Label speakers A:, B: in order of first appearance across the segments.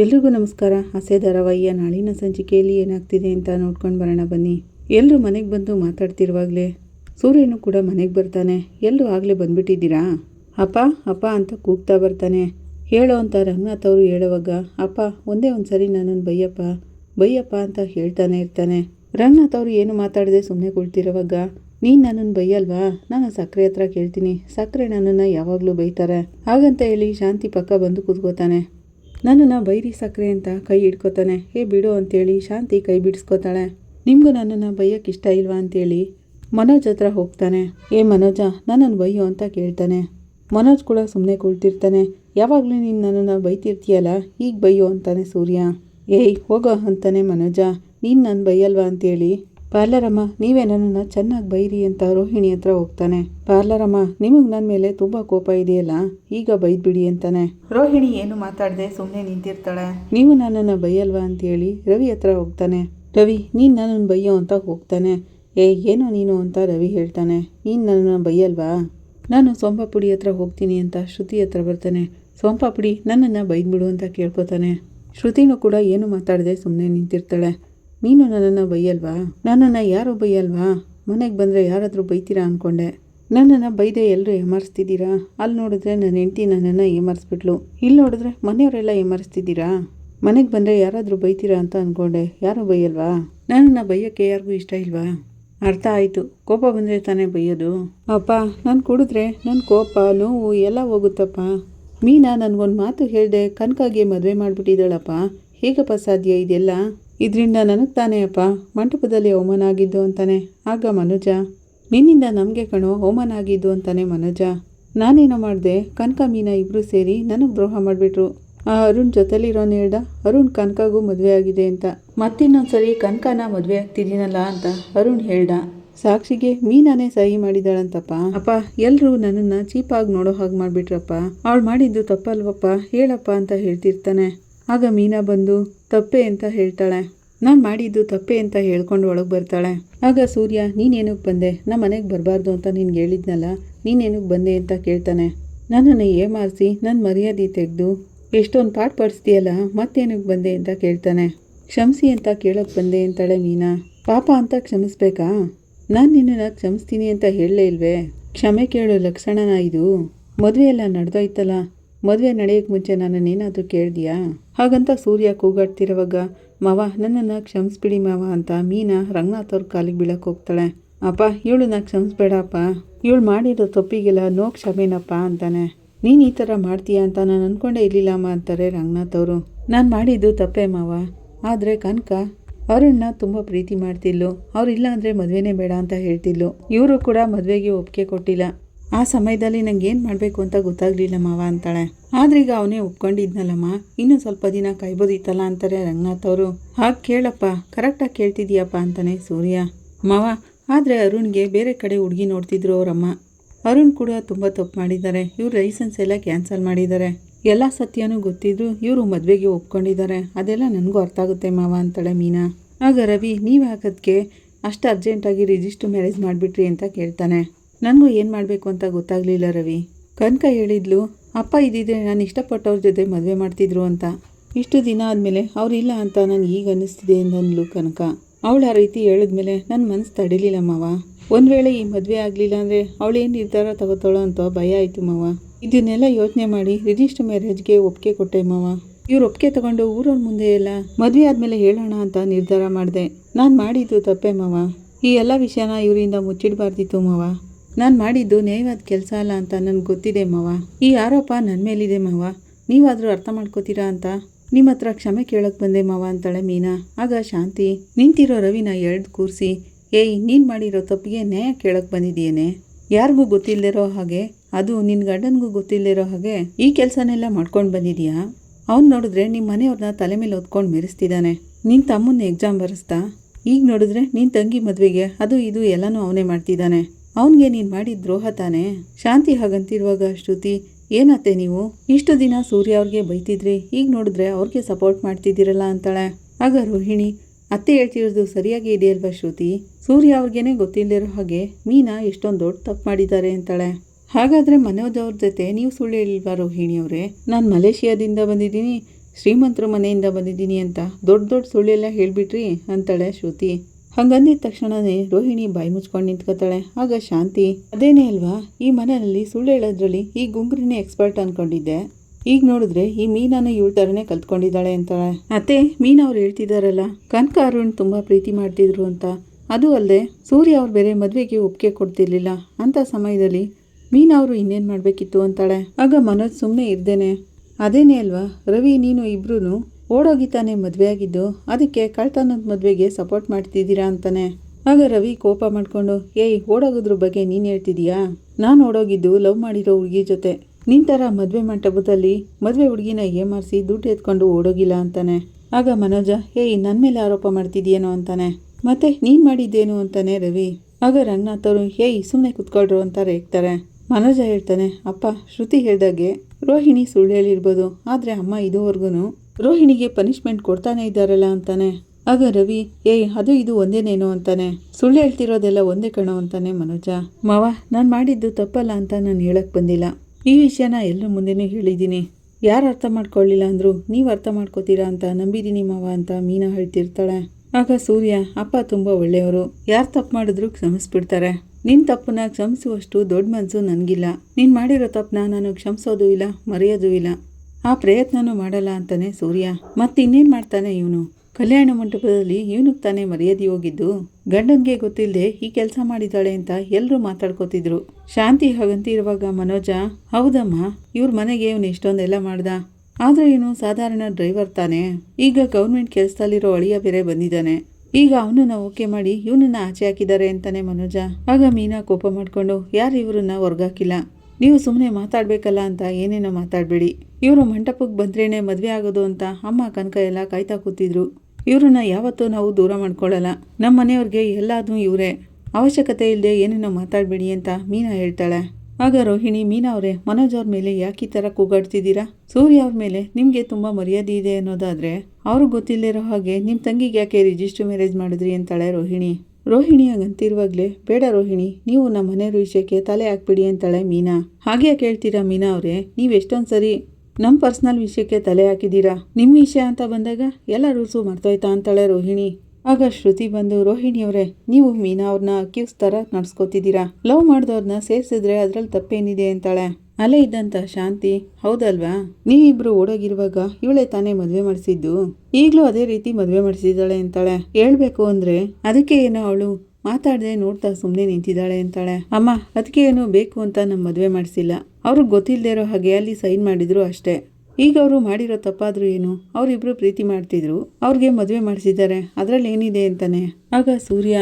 A: ಎಲ್ರಿಗೂ ನಮಸ್ಕಾರ. ಹಸೆ ಧಾರಾವಾಹಿಯ ನಾಳಿನ ಸಂಚಿಕೆಯಲ್ಲಿ ಏನಾಗ್ತಿದೆ ಅಂತ ನೋಡ್ಕೊಂಡು ಬರೋಣ ಬನ್ನಿ. ಎಲ್ಲರೂ ಮನೆಗೆ ಬಂದು ಮಾತಾಡ್ತಿರುವಾಗಲೇ ಸೂರ್ಯನು ಕೂಡ ಮನೆಗೆ ಬರ್ತಾನೆ. ಎಲ್ಲರೂ ಆಗಲೇ ಬಂದ್ಬಿಟ್ಟಿದ್ದೀರಾ? ಅಪ್ಪ ಅಪ್ಪ ಅಂತ ಕೂಗ್ತಾ ಬರ್ತಾನೆ. ಹೇಳೋ ಅಂತ ರಂಗನಾಥ್ ಅವರು ಹೇಳುವಾಗ, ಅಪ್ಪ, ಒಂದೇ ಒಂದು ಸರಿ ನನ್ನನ್ನು ಬೈಯಪ್ಪ ಬೈಯಪ್ಪ ಅಂತ ಹೇಳ್ತಾನೆ ಇರ್ತಾನೆ. ರಂಗನಾಥ್ ಅವರು ಏನು ಮಾತಾಡದೆ ಸುಮ್ಮನೆ ಕುಳ್ತಿರುವಾಗ, ನೀನು ನನ್ನನ್ನು ಬೈಯಲ್ವಾ? ನಾನು ಸಕ್ಕರೆ ಹತ್ರ ಕೇಳ್ತೀನಿ. ಸಕ್ಕರೆ ನನ್ನನ್ನು ಯಾವಾಗಲೂ ಬೈತಾರೆ. ಹಾಗಂತ ಹೇಳಿ ಶಾಂತಿ ಪಕ್ಕ ಬಂದು ಕೂತ್ಕೋತಾನೆ. ನನ್ನನ್ನು ಬೈರಿ ಸಕ್ಕರೆ ಅಂತ ಕೈ ಹಿಡ್ಕೋತಾನೆ. ಹೇ ಬಿಡು ಅಂತೇಳಿ ಶಾಂತಿ ಕೈ ಬಿಡಿಸ್ಕೋತಾಳೆ. ನಿಮಗೂ ನನ್ನನ್ನು ಬೈಯಕ್ಕೆ ಇಷ್ಟ ಇಲ್ವಾ? ಅಂತೇಳಿ ಮನೋಜ್ ಹತ್ರ ಹೋಗ್ತಾನೆ. ಏ ಮನೋಜ ನನ್ನನ್ನು ಬೈಯೋ ಅಂತ ಕೇಳ್ತಾನೆ. ಮನೋಜ್ ಕೂಡ ಸುಮ್ಮನೆ ಕುಳ್ತಿರ್ತಾನೆ. ಯಾವಾಗಲೂ ನೀನು ನನ್ನನ್ನು ಬೈತಿರ್ತೀಯಲ್ಲ ಈಗ ಬೈಯೋ ಅಂತಾನೆ ಸೂರ್ಯ. ಏಯ್ ಹೋಗೋ ಅಂತಾನೆ ಮನೋಜ. ನೀನು ನಾನು ಬೈಯಲ್ವಾ? ಅಂತೇಳಿ ಪಾರ್ಲರಮ್ಮ ನೀವೇ ನನ್ನನ್ನು ಚೆನ್ನಾಗಿ ಬೈರಿ ಅಂತ ರೋಹಿಣಿ ಹತ್ರ ಹೋಗ್ತಾನೆ. ಪಾರ್ಲರಮ್ಮ ನಿಮಗೆ ನನ್ನ ಮೇಲೆ ತುಂಬ ಕೋಪ ಇದೆಯಲ್ಲ? ಈಗ ಬೈದ್ಬಿಡಿ ಅಂತಾನೆ. ರೋಹಿಣಿ ಏನು ಮಾತಾಡದೆ ಸುಮ್ಮನೆ ನಿಂತಿರ್ತಾಳೆ. ನೀವು ನನ್ನನ್ನು ಬೈಯಲ್ವಾ ಅಂತೇಳಿ ರವಿ ಹತ್ರ ಹೋಗ್ತಾನೆ. ರವಿ ನೀನು ನನ್ನನ್ನು ಬೈಯೋ ಅಂತ ಹೋಗ್ತಾನೆ. ಏ ಏನೋ ನೀನು ಅಂತ ರವಿ ಹೇಳ್ತಾನೆ. ನೀನು ನನ್ನನ್ನು ಬೈಯಲ್ವಾ? ನಾನು ಸೋಂಪಾಪುಡಿ ಪುಡಿ ಹತ್ರ ಹೋಗ್ತೀನಿ ಅಂತ ಶ್ರುತಿ ಹತ್ರ ಬರ್ತಾನೆ. ಸೋಂಪಾಪುಡಿ ಪುಡಿ ನನ್ನನ್ನು ಬೈದ್ಬಿಡು ಅಂತ ಕೇಳ್ಕೊತಾನೆ. ಶ್ರುತಿನೂ ಕೂಡ ಏನು ಮಾತಾಡದೆ ಸುಮ್ಮನೆ ನಿಂತಿರ್ತಾಳೆ. ನೀನು ನನ್ನನ್ನು ಬೈಯಲ್ವಾ? ನನ್ನನ್ನು ಯಾರು ಬೈಯಲ್ವಾ? ಮನೆಗೆ ಬಂದರೆ ಯಾರಾದರೂ ಬೈತೀರಾ ಅಂದ್ಕೊಂಡೆ ನನ್ನನ್ನು ಬೈದೆ ಎಲ್ಲರೂ ಏಮಾರಿಸ್ತಿದ್ದೀರಾ? ಅಲ್ಲಿ ನೋಡಿದ್ರೆ ನನ್ನ ಹೆಂಡತಿ ನನ್ನನ್ನು ಏಮಾರಿಸ್ಬಿಟ್ಲು. ಇಲ್ಲಿ ನೋಡಿದ್ರೆ ಮನೆಯವರೆಲ್ಲ ಏಮಾರಿಸ್ತಿದ್ದೀರಾ? ಮನೆಗೆ ಬಂದರೆ ಯಾರಾದರೂ ಬೈತೀರಾ ಅಂತ ಅಂದ್ಕೊಂಡೆ ಯಾರು ಬೈಯಲ್ವಾ? ನನ್ನನ್ನು ಬೈಯೋಕ್ಕೆ ಯಾರಿಗೂ ಇಷ್ಟ ಇಲ್ವಾ? ಅರ್ಥ ಆಯಿತು. ಕೋಪ ಬಂದರೆ ತಾನೇ ಬೈಯೋದು. ಅಪ್ಪ, ನಾನು ಕುಡಿದ್ರೆ ನನ್ನ ಕೋಪ, ನೋವು ಎಲ್ಲ ಹೋಗುತ್ತಪ್ಪ. ಮೀನಾ ನನಗೊಂದು ಮಾತು ಹೇಳಿದೆ ಕನಕಾಗೆ ಮದುವೆ ಮಾಡಿಬಿಟ್ಟಿದ್ದಾಳಪ್ಪ. ಹೇಗಪ್ಪ ಸಾಧ್ಯ ಇದೆಲ್ಲ? ಇದರಿಂದ ನನಗೆ ತಾನೇ ಅಪ್ಪ ಮಂಟಪದಲ್ಲಿ ಅವಮಾನ ಆಗಿದ್ದು ಅಂತಾನೆ. ಆಗ ಮನುಜ, ನಿನ್ನಿಂದ ನಮಗೆ ಕಣೋ ಅವಮಾನ ಆಗಿದ್ದು ಅಂತಾನೆ ಮನುಜ. ನಾನೇನೋ ಮಾಡಿದೆ? ಕನಕ, ಮೀನಾ ಇಬ್ಬರು ಸೇರಿ ನನಗೆ ದ್ರೋಹ ಮಾಡಿಬಿಟ್ರು. ಆ ಅರುಣ್ ಜೊತೆಲಿರೋನು ಹೇಳ್ದ ಅರುಣ್ ಕನಕಗೂ ಮದುವೆ ಆಗಿದೆ ಅಂತ. ಮತ್ತಿನ್ನೊಂದ್ಸರಿ ಕನಕನ ಮದುವೆ ಆಗ್ತಿದ್ದೀನಲ್ಲ ಅಂತ ಅರುಣ್ ಹೇಳ್ದ. ಸಾಕ್ಷಿಗೆ ಮೀನಾನೇ ಸಹಿ ಮಾಡಿದಾಳಂತಪ್ಪ ಅಪ್ಪ ಎಲ್ಲರೂ ನನ್ನನ್ನು ಚೀಪಾಗಿ ನೋಡೋ ಹಾಗೆ ಮಾಡಿಬಿಟ್ರಪ್ಪ. ಅವಳು ಮಾಡಿದ್ದು ತಪ್ಪಲ್ವಪ್ಪ, ಹೇಳಪ್ಪ ಅಂತ ಹೇಳ್ತಿರ್ತಾನೆ. ಆಗ ಮೀನಾ ಬಂದು ತಪ್ಪೆ ಅಂತ ಹೇಳ್ತಾಳೆ. ನಾನು ಮಾಡಿದ್ದು ತಪ್ಪೆ ಅಂತ ಹೇಳ್ಕೊಂಡು ಒಳಗೆ ಬರ್ತಾಳೆ. ಆಗ ಸೂರ್ಯ ನೀನೇನಕ್ಕೆ ಬಂದೆ? ನಮ್ಮ ಮನೆಗೆ ಬರಬಾರ್ದು ಅಂತ ನಿನ್ಗೆ ಹೇಳಿದ್ನಲ್ಲ ನೀನೇನಕ್ಕೆ ಬಂದೆ ಅಂತ ಕೇಳ್ತಾನೆ. ನನ್ನನ್ನು ಏಮಾರಿಸಿ ನನ್ನ ಮರ್ಯಾದೆ ತೆಗೆದು, ಎಷ್ಟೊಂದು ಪಾಠ ಪಡಿಸ್ತೀಯಲ್ಲ ಮತ್ತೇನಕ್ಕೆ ಬಂದೆ ಅಂತ ಕೇಳ್ತಾನೆ. ಕ್ಷಮಿಸಿ ಅಂತ ಕೇಳೋಕ್ಕೆ ಬಂದೆ ಅಂತಾಳೆ ಮೀನಾ. ಪಾಪ ಅಂತ ಕ್ಷಮಿಸ್ಬೇಕಾ? ನಾನು ನಿನ್ನನ್ನು ಕ್ಷಮಿಸ್ತೀನಿ ಅಂತ ಹೇಳಲೇ ಇಲ್ವೇ? ಕ್ಷಮೆ ಕೇಳೋ ಲಕ್ಷಣನ ಇದು. ಮದುವೆ ಎಲ್ಲ ನಡೆದೋಯ್ತಲ್ಲ ಮದುವೆ ನಡೆಯೋಕ್ಕೆ ಮುಂಚೆ ನನ್ನನ್ನೇನಾದರೂ ಕೇಳಿದ್ಯಾ? ಹಾಗಂತ ಸೂರ್ಯ ಕೂಗಾಡ್ತಿರುವಾಗ, ಮಾವ, ನನ್ನನ್ನು ಕ್ಷಮಿಸ್ಬಿಡಿ ಮಾವ ಅಂತ ಮೀನಾ ರಂಗನಾಥ್ ಅವ್ರ ಕಾಲಿಗೆ ಬೀಳಕ್ಕೆ ಹೋಗ್ತಾಳೆ. ಅಪ್ಪ ಇವಳನ್ನ ಕ್ಷಮಿಸ್ಬೇಡಪ್ಪ. ಇವಳು ಮಾಡಿರೋ ತಪ್ಪಿಗೆಲ್ಲ ನೋ ಕ್ಷಮೆನಪ್ಪ ಅಂತಾನೆ. ನೀನು ಈ ಥರ ಮಾಡ್ತೀಯಾ ಅಂತ ನಾನು ಅಂದ್ಕೊಂಡೇ ಇರಲಿಲ್ಲಮ್ಮ ಅಂತಾರೆ ರಂಗನಾಥ್ ಅವರು. ನಾನು ಮಾಡಿದ್ದು ತಪ್ಪೇ ಮಾವ. ಆದರೆ ಕನಕ, ಅರುಣ್ನ ತುಂಬ ಪ್ರೀತಿ ಮಾಡ್ತಿದ್ಲು. ಅವ್ರಿಲ್ಲ ಅಂದರೆ ಮದುವೆನೇ ಬೇಡ ಅಂತ ಹೇಳ್ತಿದ್ಲು. ಇವರು ಕೂಡ ಮದುವೆಗೆ ಒಪ್ಪಿಗೆ ಕೊಟ್ಟಿಲ್ಲ. ಆ ಸಮಯದಲ್ಲಿ ನಂಗೆ ಏನು ಮಾಡಬೇಕು ಅಂತ ಗೊತ್ತಾಗಲಿಲ್ಲ ಮಾವ ಅಂತಾಳೆ. ಆದ್ರೀಗ ಅವನೇ ಒಪ್ಕೊಂಡಿದ್ನಲ್ಲಮ್ಮ. ಇನ್ನೂ ಸ್ವಲ್ಪ ದಿನ ಕಾಯ್ಬೋದಿತ್ತಲ್ಲ ಅಂತಾರೆ ರಂಗನಾಥ್ ಅವರು. ಹಾಗೆ ಕೇಳಪ್ಪ ಕರೆಕ್ಟಾಗಿ ಕೇಳ್ತಿದ್ಯಪ್ಪ ಅಂತಾನೆ ಸೂರ್ಯ. ಮಾವ, ಆದರೆ ಅರುಣ್ಗೆ ಬೇರೆ ಕಡೆ ಹುಡುಗಿ ನೋಡ್ತಿದ್ರು ಅವರಮ್ಮ. ಅರುಣ್ ಕೂಡ ತುಂಬ ತಪ್ಪು ಮಾಡಿದ್ದಾರೆ. ಇವ್ರು ಲೈಸೆನ್ಸ್ ಎಲ್ಲ ಕ್ಯಾನ್ಸಲ್ ಮಾಡಿದ್ದಾರೆ. ಎಲ್ಲ ಸತ್ಯನೂ ಗೊತ್ತಿದ್ರು ಇವರು ಮದುವೆಗೆ ಒಪ್ಕೊಂಡಿದ್ದಾರೆ. ಅದೆಲ್ಲ ನನಗೂ ಅರ್ಥ ಆಗುತ್ತೆ ಮಾವ ಅಂತಾಳೆ ಮೀನಾ. ಆಗ ರವಿ, ನೀವು ಹಾಕೋದಕ್ಕೆ ಅಷ್ಟು ಅರ್ಜೆಂಟಾಗಿ ರಿಜಿಸ್ಟರ್ ಮ್ಯಾರೇಜ್ ಮಾಡಿಬಿಟ್ರಿ ಅಂತ ಕೇಳ್ತಾನೆ. ನನಗೂ ಏನು ಮಾಡಬೇಕು ಅಂತ ಗೊತ್ತಾಗಲಿಲ್ಲ ರವಿ. ಕನಕ ಹೇಳಿದ್ಲು, ಅಪ್ಪ ಇದ್ದಿದ್ರೆ ನಾನು ಇಷ್ಟಪಟ್ಟವ್ರ ಜೊತೆ ಮದುವೆ ಮಾಡ್ತಿದ್ರು ಅಂತ. ಇಷ್ಟು ದಿನ ಆದಮೇಲೆ ಅವರಿಲ್ಲ ಅಂತ ನನಗೆ ಈಗ ಅನ್ನಿಸ್ತಿದೆ ಅಂದನ್ಲು ಕನಕ. ಅವಳು ಆ ರೀತಿ ಹೇಳಿದ್ಮೇಲೆ ನನ್ನ ಮನಸ್ಸು ತಡಿಲಿಲ್ಲ ಮಾವ. ಒಂದು ವೇಳೆ ಈ ಮದುವೆ ಆಗಲಿಲ್ಲ ಅಂದರೆ ಏನು ನಿರ್ಧಾರ ತಗೋತಾಳೋ ಅಂತ ಭಯ ಆಯಿತು ಮಾವ. ಇದನ್ನೆಲ್ಲ ಯೋಚನೆ ಮಾಡಿ ರಿಜಿಸ್ಟರ್ ಮ್ಯಾರೇಜ್ಗೆ ಒಪ್ಪಿಗೆ ಕೊಟ್ಟೆ ಮಾವ. ಇವ್ರು ಒಪ್ಪಿಗೆ ತಗೊಂಡು ಊರವ್ರ ಮುಂದೆ ಎಲ್ಲ ಮದುವೆ ಆದಮೇಲೆ ಹೇಳೋಣ ಅಂತ ನಿರ್ಧಾರ ಮಾಡಿದೆ. ನಾನು ಮಾಡಿದ್ದು ತಪ್ಪೇ ಮಾವ. ಈ ಎಲ್ಲ ವಿಷಯನ ಇವರಿಂದ ಮುಚ್ಚಿಡಬಾರ್ದಿತ್ತು ಮಾವ. ನಾನು ಮಾಡಿದ್ದು ನ್ಯಾಯವಾದ ಕೆಲಸ ಅಲ್ಲ ಅಂತ ನನಗೆ ಗೊತ್ತಿದೆ ಮಾವ. ಈ ಆರೋಪ ನನ್ನ ಮೇಲಿದೆ ಮಾವ. ನೀವಾದರೂ ಅರ್ಥ ಮಾಡ್ಕೋತೀರಾ ಅಂತ. ನಿಮ್ಮ ಹತ್ರ ಕ್ಷಮೆ ಕೇಳೋಕ್ಕೆ ಬಂದೆ ಮಾವ ಅಂತಾಳೆ ಮೀನಾ. ಆಗ ಶಾಂತಿ, ನಿಂತಿರೋ ರವಿನ ಎಳ್ದು ಕೂರಿಸಿ, ಏಯ್, ನೀನು ಮಾಡಿರೋ ತಪ್ಪಿಗೆ ನ್ಯಾಯ ಕೇಳೋಕ್ಕೆ ಬಂದಿದ್ದೀಯೇನೆ. ಯಾರಿಗೂ ಗೊತ್ತಿಲ್ಲದಿರೋ ಹಾಗೆ, ಅದು ನಿನ್ನ ಗಂಡನಿಗೂ ಗೊತ್ತಿಲ್ಲದಿರೋ ಹಾಗೆ, ಈ ಕೆಲಸನೆಲ್ಲ ಮಾಡ್ಕೊಂಡು ಬಂದಿದೀಯಾ ಅವ್ನು ನೋಡಿದ್ರೆ ನಿಮ್ಮ ಮನೆಯವ್ರನ್ನ ತಲೆ ಮೇಲೆ ಹೊತ್ಕೊಂಡು ಮೆರೆಸ್ತಿದ್ದಾನೆ. ನಿನ್ನ ತಮ್ಮನ್ನ ಎಕ್ಸಾಮ್ ಬರೆಸ್ತಾ? ಈಗ ನೋಡಿದ್ರೆ ನಿನ್ನ ತಂಗಿ ಮದುವೆಗೆ ಅದು ಇದು ಎಲ್ಲನೂ ಅವನೇ ಮಾಡ್ತಿದ್ದಾನೆ. ಅವನಿಗೆ ನೀನು ಮಾಡಿದ ದ್ರೋಹ ತಾನೇ? ಶಾಂತಿ ಹಾಗಂತಿರುವಾಗ ಶ್ರುತಿ, ಏನತ್ತೆ ನೀವು? ಇಷ್ಟು ದಿನ ಸೂರ್ಯ ಅವ್ರಿಗೆ ಬೈತಿದ್ರಿ ಈಗ ನೋಡಿದ್ರೆ ಅವ್ರಿಗೆ ಸಪೋರ್ಟ್ ಮಾಡ್ತಿದ್ದೀರಲ್ಲ ಅಂತಾಳೆ. ಆಗ ರೋಹಿಣಿ, ಅತ್ತೆ ಹೇಳ್ತಿರೋದು ಸರಿಯಾಗಿ ಇದೆಯಲ್ವಾ ಶ್ರುತಿ? ಸೂರ್ಯ ಅವ್ರಿಗೇನೆ ಗೊತ್ತಿಲ್ಲದಿರೋ ಹಾಗೆ ಮೀನಾ ಎಷ್ಟೊಂದು ದೊಡ್ಡ ತಪ್ಪು ಮಾಡಿದ್ದಾರೆ ಅಂತಾಳೆ. ಹಾಗಾದರೆ ಮನೋಜ್ ಅವ್ರ ಜೊತೆ ನೀವು ಸುಳ್ಳು ಹೇಳಿಲ್ವಾ ರೋಹಿಣಿ ಅವರೇ? ನಾನು ಮಲೇಷಿಯಾದಿಂದ ಬಂದಿದ್ದೀನಿ, ಶ್ರೀಮಂತರ ಮನೆಯಿಂದ ಬಂದಿದ್ದೀನಿ ಅಂತ ದೊಡ್ಡ ದೊಡ್ಡ ಸುಳ್ಳೆಲ್ಲ ಹೇಳಿಬಿಟ್ರಿ ಅಂತಾಳೆ ಶ್ರುತಿ. ಹಂಗಂದಿದ ತಕ್ಷಣನೇ ರೋಹಿಣಿ ಬಾಯಿ ಮುಚ್ಕೊಂಡು ನಿಂತ್ಕೋತಾಳೆ. ಆಗ ಶಾಂತಿ, ಅದೇನೇ ಅಲ್ವಾ? ಈ ಮನೆಯಲ್ಲಿ ಸುಳ್ಳು ಹೇಳೋದ್ರಲ್ಲಿ ಈ ಗುಂಗ್ರಿನೇ ಎಕ್ಸ್ಪರ್ಟ್ ಅನ್ಕೊಂಡಿದ್ದೆ. ಈಗ ನೋಡಿದ್ರೆ ಈ ಮೀನಾನ ಇವಳ ಥರನೇ ಕಲ್ತ್ಕೊಂಡಿದ್ದಾಳೆ ಅಂತಾಳೆ. ಅತ್ತೆ, ಮೀನ ಅವ್ರು ಹೇಳ್ತಿದಾರಲ್ಲ, ಕನಕ ಅರುಣ್ ತುಂಬಾ ಪ್ರೀತಿ ಮಾಡ್ತಿದ್ರು ಅಂತ. ಅದು ಅಲ್ಲದೆ ಸೂರ್ಯ ಅವ್ರು ಬೇರೆ ಮದುವೆಗೆ ಒಪ್ಪಿಗೆ ಕೊಡ್ತಿರ್ಲಿಲ್ಲ. ಅಂತ ಸಮಯದಲ್ಲಿ ಮೀನ ಅವರು ಇನ್ನೇನು ಮಾಡಬೇಕಿತ್ತು? ಅಂತಾಳೆ. ಆಗ ಮನೋಜ್ ಸುಮ್ಮನೆ ಇರ್ದೇನೆ, ಅದೇನೇ ಅಲ್ವಾ? ರವಿ, ನೀನು ಇಬ್ರು ಓಡೋಗಿ ತಾನೇ ಮದುವೆ ಆಗಿದ್ದು ಅದಕ್ಕೆ ಕಳ್ತನದ ಮದುವೆಗೆ ಸಪೋರ್ಟ್ ಮಾಡ್ತಿದ್ದೀರಾ ಅಂತಾನೆ. ಆಗ ರವಿ ಕೋಪ ಮಾಡಿಕೊಂಡು, ಏಯ್, ಓಡೋಗೋದ್ರ ಬಗ್ಗೆ ನೀನು ಹೇಳ್ತಿದೀಯಾ ನಾನು ಓಡೋಗಿದ್ದು ಲವ್ ಮಾಡಿರೋ ಹುಡುಗಿ ಜೊತೆ. ನಿನ್ ಥರ ಮದುವೆ ಮಂಟಪದಲ್ಲಿ ಮದುವೆ ಹುಡುಗಿನ ಏಮಾರಿಸಿ ದುಡ್ಡು ಎತ್ಕೊಂಡು ಓಡೋಗಿಲ್ಲ ಅಂತಾನೆ. ಆಗ ಮನೋಜ, ಏಯ್ ನನ್ನ ಮೇಲೆ ಆರೋಪ ಮಾಡ್ತಿದ್ಯೇನೋ ಅಂತಾನೆ. ಮತ್ತೆ ನೀನ್ ಮಾಡಿದ್ದೇನು ಅಂತಾನೆ ರವಿ? ಆಗ ರಂಗನಾಥ್ ಅವರು, ಏಯ್ ಸುಮ್ಮನೆ ಕುತ್ಕೊಳ್ರು ಅಂತ ರೇಗ್ತಾರೆ ಮನೋಜ ಹೇಳ್ತಾನೆ, ಅಪ್ಪ, ಶ್ರುತಿ ಹೇಳ್ದಾಗೆ ರೋಹಿಣಿ ಸುಳ್ಳು ಹೇಳಿರ್ಬೋದು. ಆದರೆ ಅಮ್ಮ ಇದುವರೆಗೂ ರೋಹಿಣಿಗೆ ಪನಿಷ್ಮೆಂಟ್ ಕೊಡ್ತಾನೆ ಇದ್ದಾರಲ್ಲ ಅಂತಾನೆ. ಆಗ ರವಿ ಏಯ್ ಅದು ಇದು ಒಂದೇನೇನೋ ಅಂತಾನೆ. ಸುಳ್ಳು ಹೇಳ್ತಿರೋದೆಲ್ಲ ಒಂದೇ ಕಣೋ ಅಂತಾನೆ ಮನೋಜ. ಮಾವ, ನಾನು ಮಾಡಿದ್ದು ತಪ್ಪಲ್ಲ ಅಂತ ನಾನು ಹೇಳಕ್ ಬಂದಿಲ್ಲ. ಈ ವಿಷಯನ ಎಲ್ಲರ ಮುಂದೆನೂ ಹೇಳಿದ್ದೀನಿ. ಯಾರು ಅರ್ಥ ಮಾಡ್ಕೊಳ್ಳಿಲ್ಲ ಅಂದ್ರು ನೀವು ಅರ್ಥ ಮಾಡ್ಕೋತೀರಾ ಅಂತ ನಂಬಿದ್ದೀನಿ ಮಾವ ಅಂತ ಮೀನಾ ಹೇಳ್ತಿರ್ತಾಳೆ. ಆಗ ಸೂರ್ಯ, ಅಪ್ಪ ತುಂಬ ಒಳ್ಳೆಯವರು. ಯಾರು ತಪ್ಪು ಮಾಡಿದ್ರು ಕ್ಷಮಿಸ್ಬಿಡ್ತಾರೆ. ನಿನ್ನ ತಪ್ಪನ್ನ ಕ್ಷಮಿಸುವಷ್ಟು ದೊಡ್ಡ ಮನಸ್ಸು ನನಗಿಲ್ಲ. ನೀನು ಮಾಡಿರೋ ತಪ್ಪನ್ನ ನಾನು ಕ್ಷಮಿಸೋದು ಇಲ್ಲ, ಮರೆಯೋದು ಇಲ್ಲ. ಆ ಪ್ರಯತ್ನನೂ ಮಾಡಲ್ಲ ಅಂತಾನೆ ಸೂರ್ಯ. ಮತ್ತಿನ್ನೇನು ಮಾಡ್ತಾನೆ ಇವನು? ಕಲ್ಯಾಣ ಮಂಟಪದಲ್ಲಿ ಇವನಿಗೆ ತಾನೇ ಮರ್ಯಾದೆ ಹೋಗಿದ್ದು. ಗಂಡನಿಗೆ ಗೊತ್ತಿಲ್ಲದೆ ಈ ಕೆಲಸ ಮಾಡಿದ್ದಾಳೆ ಅಂತ ಎಲ್ಲರೂ ಮಾತಾಡ್ಕೋತಿದ್ರು. ಶಾಂತಿ ಹಾಗಂತಿರುವಾಗ ಮನೋಜ, ಹೌದಮ್ಮ, ಇವ್ರ ಮನೆಗೆ ಇವನು ಇಷ್ಟೊಂದೆಲ್ಲ ಮಾಡ್ದ. ಆದ್ರೆ ಇವನು ಸಾಧಾರಣ ಡ್ರೈವರ್ ತಾನೆ. ಈಗ ಗೌರ್ಮೆಂಟ್ ಕೆಲಸದಲ್ಲಿರೋ ಅಳಿಯ ಬೇರೆ ಬಂದಿದ್ದಾನೆ. ಈಗ ಅವನನ್ನ ಓಕೆ ಮಾಡಿ ಇವನನ್ನ ಆಚೆ ಹಾಕಿದ್ದಾರೆ ಅಂತಾನೆ ಮನೋಜ. ಆಗ ಮೀನಾ ಕೋಪ ಮಾಡ್ಕೊಂಡು ಯಾರು ಇವ್ರನ್ನ ಹೊರ್ಗಾಕಿಲ್ಲ. ನೀವು ಸುಮ್ಮನೆ ಮಾತಾಡಬೇಕಲ್ಲ ಅಂತ ಏನೇನೋ ಮಾತಾಡಬೇಡಿ. ಇವರು ಮಂಟಪಕ್ಕೆ ಬಂದ್ರೇನೆ ಮದುವೆ ಆಗೋದು ಅಂತ ಅಮ್ಮ ಕನಕ ಎಲ್ಲ ಕಾಯ್ತಾ ಕೂತಿದ್ರು. ಇವ್ರನ್ನ ಯಾವತ್ತೂ ನಾವು ದೂರ ಮಾಡ್ಕೊಳ್ಳಲ್ಲ. ನಮ್ಮ ಮನೆಯವ್ರಿಗೆ ಎಲ್ಲಾದ್ರೂ ಇವರೇ. ಅವಶ್ಯಕತೆ ಇಲ್ಲದೆ ಏನೇನೋ ಮಾತಾಡಬೇಡಿ ಅಂತ ಮೀನಾ ಹೇಳ್ತಾಳೆ. ಆಗ ರೋಹಿಣಿ, ಮೀನಾ ಅವರೇ, ಮನೋಜ್ ಅವ್ರ ಮೇಲೆ ಯಾಕೆ ಈ ಥರ ಕೂಗಾಡ್ತಿದ್ದೀರಾ? ಸೂರ್ಯ ಅವ್ರ ಮೇಲೆ ನಿಮಗೆ ತುಂಬ ಮರ್ಯಾದೆ ಇದೆ ಅನ್ನೋದಾದರೆ ಅವ್ರಿಗೆ ಗೊತ್ತಿಲ್ಲದಿರೋ ಹಾಗೆ ನಿಮ್ಮ ತಂಗಿಗೆ ಯಾಕೆ ರಿಜಿಸ್ಟರ್ ಮ್ಯಾರೇಜ್ ಮಾಡಿದ್ರಿ ಅಂತಾಳೆ ರೋಹಿಣಿ. ರೋಹಿಣಿ ಹಂಗಂತಿರುವಾಗಲೇ, ಬೇಡ ರೋಹಿಣಿ, ನೀವು ನಮ್ಮ ಮನೆಯವ್ರ ವಿಷಯಕ್ಕೆ ತಲೆ ಹಾಕ್ಬಿಡಿ ಅಂತಾಳೆ ಮೀನಾ. ಹಾಗೆ ಕೇಳ್ತೀರಾ ಮೀನಾ ಅವರೇ, ನೀವು ಎಷ್ಟೊಂದು ಸರಿ ನಮ್ಮ ಪರ್ಸ್ನಲ್ ವಿಷಯಕ್ಕೆ ತಲೆ ಹಾಕಿದ್ದೀರಾ? ನಿಮ್ಮ ವಿಷಯ ಅಂತ ಬಂದಾಗ ಎಲ್ಲ ರೂಲ್ಸು ಮರ್ತೋಯ್ತಾ ಅಂತಾಳೆ ರೋಹಿಣಿ. ಆಗ ಶ್ರುತಿ ಬಂದು ರೋಹಿಣಿಯವರೇ ನೀವು ಮೀನಾ ಅವ್ರನ್ನ ಅಕ್ಯೂಸ್ ಥರ ನಡ್ಸ್ಕೊತಿದ್ದೀರಾ? ಲವ್ ಮಾಡಿದವ್ರನ್ನ ಸೇರಿಸಿದ್ರೆ ಅದ್ರಲ್ಲಿ ತಪ್ಪೇನಿದೆ ಅಂತಾಳೆ. ಅಲ್ಲೇ ಇದ್ದಂತ ಶಾಂತಿ, ಹೌದಲ್ವಾ? ನೀವಿಬ್ರು ಓಡೋಗಿರುವಾಗ ಇವಳೇ ತಾನೇ ಮದುವೆ ಮಾಡಿಸಿದ್ದು? ಈಗಲೂ ಅದೇ ರೀತಿ ಮದುವೆ ಮಾಡಿಸಿದ್ದಾಳೆ ಅಂತಾಳೆ. ಹೇಳ್ಬೇಕು ಅಂದ್ರೆ ಅದಕ್ಕೆ ಏನೋ ಅವಳು ಮಾತಾಡದೆ ನೋಡ್ತಾ ಸುಮ್ಮನೆ ನಿಂತಿದ್ದಾಳೆ ಅಂತಾಳೆ. ಅಮ್ಮ, ಅದಕ್ಕೆ ಏನು ಬೇಕು ಅಂತ ನಮ್ಮ ಮದುವೆ ಮಾಡಿಸಿಲ್ಲ. ಅವ್ರಿಗೆ ಗೊತ್ತಿಲ್ಲದೆ ಇರೋ ಹಾಗೆ ಅಲ್ಲಿ ಸೈನ್ ಮಾಡಿದ್ರು ಅಷ್ಟೇ. ಈಗ ಅವರು ಮಾಡಿರೋ ತಪ್ಪಾದರೂ ಏನು? ಅವರಿಬ್ರು ಪ್ರೀತಿ ಮಾಡ್ತಿದ್ರು. ಅವ್ರಿಗೆ ಮದುವೆ ಮಾಡಿಸಿದ್ದಾರೆ. ಅದರಲ್ಲಿ ಏನಿದೆ ಅಂತಾನೆ? ಆಗ ಸೂರ್ಯ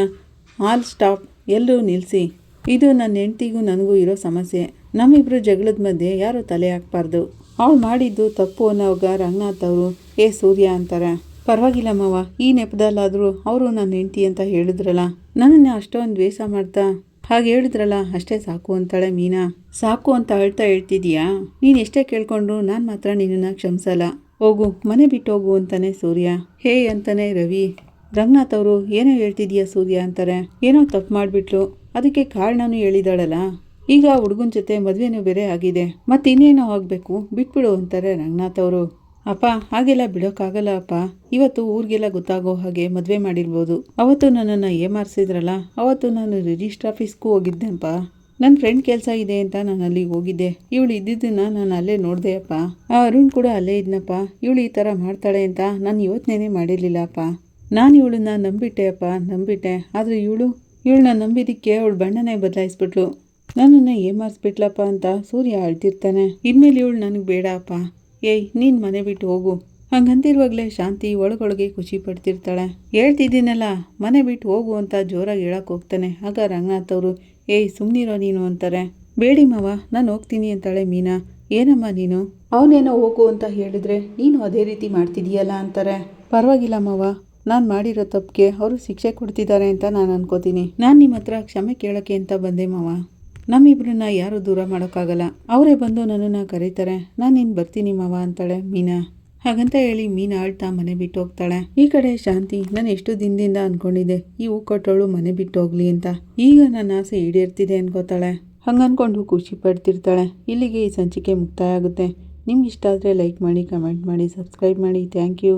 A: ಆಲ್ ಸ್ಟಾಪ್. ಎಲ್ಲರೂ ನಿಲ್ಲಿಸಿ ಇದು ನನ್ನ ಹೆಂಡ್ತಿಗೂ ನನಗೂ ಇರೋ ಸಮಸ್ಯೆ. ನಮ್ಮಿಬ್ರು ಜಗಳದ ಮಧ್ಯೆ ಯಾರು ತಲೆ ಹಾಕ್ಬಾರ್ದು. ಅವಳು ಮಾಡಿದ್ದು ತಪ್ಪು ಅನ್ನೋವಾಗ ರಂಗನಾಥ್ ಅವರು. ಏ ಸೂರ್ಯ ಅಂತಾರೆ. ಪರವಾಗಿಲ್ಲ ಮಾವ, ಈ ನೆಪದಲ್ಲಾದರೂ ಅವರು ನನ್ನ ಹೆಂಡತಿ ಅಂತ ಹೇಳಿದ್ರಲ್ಲ. ನನ್ನನ್ನು ಅಷ್ಟೊಂದು ದ್ವೇಷ ಮಾಡ್ತಾ. ಹಾಗೆ ಹೇಳಿದ್ರಲ್ಲ, ಅಷ್ಟೇ ಸಾಕು ಅಂತಾಳೆ ಮೀನಾ. ಸಾಕು ಅಂತ ಹೇಳ್ತಾ ಹೇಳ್ತಿದೀಯಾ? ನೀನು ಎಷ್ಟೇ ಕೇಳ್ಕೊಂಡ್ರು ನಾನು ಮಾತ್ರ ನಿನ್ನನ್ನು ಕ್ಷಮಿಸಲ್ಲ. ಹೋಗು, ಮನೆ ಬಿಟ್ಟು ಹೋಗು ಅಂತಾನೆ ಸೂರ್ಯ. ಹೇ ಅಂತಾನೆ ರವಿ. ರಂಗನಾಥ್ ಅವರು, ಏನೋ ಹೇಳ್ತಿದೀಯಾ ಸೂರ್ಯ ಅಂತಾರೆ. ಏನೋ ತಪ್ಪು ಮಾಡಿಬಿಟ್ಲು. ಅದಕ್ಕೆ ಕಾರಣನೂ ಹೇಳಿದಾಳಲ್ಲ. ಈಗ ಹುಡುಗನ ಜೊತೆ ಮದುವೆನೂ ಬೇರೆ ಆಗಿದೆ. ಮತ್ತಿನ್ನೇನೋ ಆಗಬೇಕು. ಬಿಟ್ಬಿಡು ಅಂತಾರೆ ರಂಗನಾಥ್ ಅವರು. ಅಪ್ಪ, ಹಾಗೆಲ್ಲ ಬಿಡೋಕ್ಕಾಗಲ್ಲ ಅಪ್ಪ. ಇವತ್ತು ಊರಿಗೆಲ್ಲ ಗೊತ್ತಾಗೋ ಹಾಗೆ ಮದುವೆ ಮಾಡಿರ್ಬೋದು. ಅವತ್ತು ನನ್ನನ್ನು ಏಮಾರಿಸಿದ್ರಲ್ಲ, ಅವತ್ತು ನಾನು ರಿಜಿಸ್ಟರ್ ಆಫೀಸ್ಗೂ ಹೋಗಿದ್ದೆಪ್ಪ ನನ್ನ ಫ್ರೆಂಡ್ ಕೆಲಸ ಇದೆ ಅಂತ ನಾನು ಅಲ್ಲಿಗೆ ಹೋಗಿದ್ದೆ. ಇವಳು ಇದ್ದಿದ್ದನ್ನು ನಾನು ಅಲ್ಲೇ ನೋಡಿದೆ ಅಪ್ಪ. ಆ ಅರುಣ್ ಕೂಡ ಅಲ್ಲೇ ಇದ್ನಪ್ಪ. ಇವಳು ಈ ಥರ ಮಾಡ್ತಾಳೆ ಅಂತ ನಾನು ಯೋಚನೆನೇ ಮಾಡಿರಲಿಲ್ಲ ಅಪ್ಪ. ನಾನು ಇವಳನ್ನ ನಂಬಿಟ್ಟೆ ಅಪ್ಪ, ನಂಬಿಟ್ಟೆ. ಆದರೆ ಇವಳು, ಇವಳನ್ನ ನಂಬಿದ್ದಕ್ಕೆ ಅವಳು ಬಣ್ಣನೇ ಬದಲಾಯಿಸ್ಬಿಟ್ಲು. ನನ್ನನ್ನು ಏಮಾರಿಸ್ಬಿಟ್ಲಪ್ಪ ಅಂತ ಸೂರ್ಯ ಅಳ್ತಿರ್ತಾನೆ. ಇನ್ಮೇಲೆ ಇವಳು ನನಗೆ ಬೇಡಪ್ಪ. ಏಯ್, ನೀನು ಮನೆ ಬಿಟ್ಟು ಹೋಗು. ಹಂಗಂತಿರುವಾಗಲೇ ಶಾಂತಿ ಒಳಗೊಳಗೆ ಖುಷಿ ಪಡ್ತಿರ್ತಾಳೆ. ಹೇಳ್ತಿದ್ದೀನಲ್ಲ, ಮನೆ ಬಿಟ್ಟು ಹೋಗು ಅಂತ ಜೋರಾಗಿ ಹೇಳಕ್ಕೆ ಹೋಗ್ತಾನೆ. ಆಗ ರಂಗನಾಥ್ ಅವರು, ಏಯ್ ಸುಮ್ಮನಿರೋ ನೀನು ಅಂತಾರೆ. ಬೇಡಿ ಮಾವ, ನಾನು ಹೋಗ್ತೀನಿ ಅಂತಾಳೆ ಮೀನಾ. ಏನಮ್ಮ ನೀನು? ಅವನೇನೋ ಹೋಗು ಅಂತ ಹೇಳಿದ್ರೆ ನೀನು ಅದೇ ರೀತಿ ಮಾಡ್ತಿದೀಯಲ್ಲ ಅಂತಾರೆ. ಪರವಾಗಿಲ್ಲ ಮಾವ, ನಾನು ಮಾಡಿರೋ ತಪ್ಪಿಗೆ ಅವರು ಶಿಕ್ಷೆ ಕೊಡ್ತಿದ್ದಾರೆ ಅಂತ ನಾನು ಅನ್ಕೋತೀನಿ. ನಾನು ನಿಮ್ಮ ಹತ್ರ ಕ್ಷಮೆ ಕೇಳೋಕ್ಕೆ ಅಂತ ಬಂದೆ ಮಾವ. ನಮ್ಮಿಬ್ರನ್ನ ಯಾರು ದೂರ ಮಾಡೋಕ್ಕಾಗಲ್ಲ. ಅವರೇ ಬಂದು ನನ್ನನ್ನು ಕರೀತಾರೆ. ನಾನು ಇನ್ನು ಬರ್ತೀನಿ ಮಾವ ಅಂತಾಳೆ ಮೀನಾ. ಹಾಗಂತ ಹೇಳಿ ಮೀನಾ ಅಳ್ತಾ ಮನೆ ಬಿಟ್ಟು ಹೋಗ್ತಾಳೆ. ಈ ಕಡೆ ಶಾಂತಿ ನಾನು ಎಷ್ಟು ದಿನದಿಂದ ಅನ್ಕೊಂಡಿದ್ದೆ, ಈ ಹೂ ಕೊಟ್ಟವಳು ಮನೆ ಬಿಟ್ಟು ಹೋಗ್ಲಿ ಅಂತ. ಈಗ ನನ್ನ ಆಸೆ ಈಡೇರ್ತಿದೆ ಅನ್ಕೋತಾಳೆ. ಹಂಗನ್ಕೊಂಡು ಖುಷಿ ಪಡ್ತಿರ್ತಾಳೆ. ಇಲ್ಲಿಗೆ ಈ ಸಂಚಿಕೆ ಮುಕ್ತಾಯ ಆಗುತ್ತೆ. ನಿಮ್ಗೆ ಇಷ್ಟ ಆದರೆ ಲೈಕ್ ಮಾಡಿ, ಕಮೆಂಟ್ ಮಾಡಿ, ಸಬ್ಸ್ಕ್ರೈಬ್ ಮಾಡಿ. Thank you.